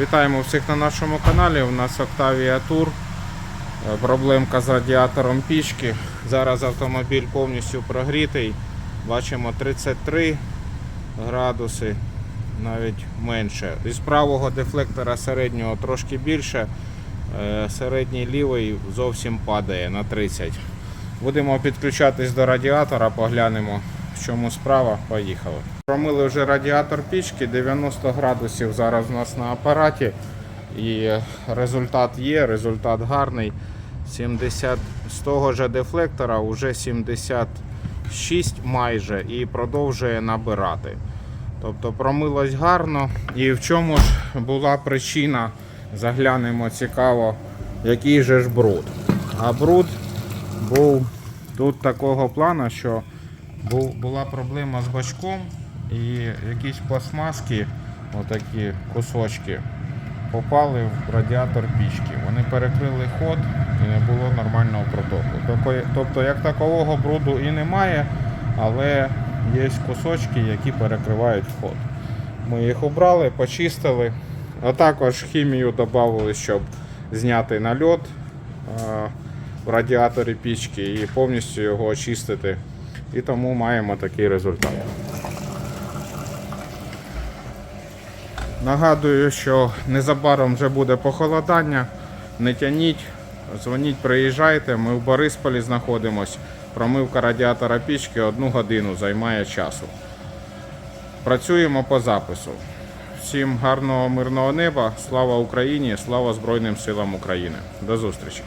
Вітаємо всіх на нашому каналі. У нас Octavia Tour. Е, Проблемка з радіатором пічки. Зараз автомобіль повністю прогрітий. Бачимо 33 градуси, навіть менше. Із правого дефлектора середнього трошки більше. Е, Середній лівий зовсім падає на 30. Будемо підключатись до радіатора, поглянемо, в чому справа. Поїхали. Промили вже радіатор пічки, 90 градусів зараз у нас на апараті. І результат є, результат гарний. 70 з того ж дефлектора вже 76 майже і продовжує набирати. Тобто промилось гарно. І в чому ж була причина? Заглянемо цікаво, який же ж бруд. А бруд був тут такого плану, що була проблема з бачком і якісь пластмаски, отакі кусочки, попали в радіатор пічки. Вони перекрили ход і не було нормального протоку. Тобто, як такового бруду і немає, але є кусочки, які перекривають вход. Ми їх убрали, почистили, а також хімію додали, щоб зняти нальот в радіаторі пічки і повністю його очистити. І тому маємо такий результат. Нагадую, що незабаром вже буде похолодання. Не тяніть, дзвоніть, приїжджайте. Ми в Борисполі знаходимось. Промивка радіатора пічки одну годину займає часу. Працюємо по запису. Всім гарного мирного неба, слава Україні, слава Збройним силам України. До зустрічі!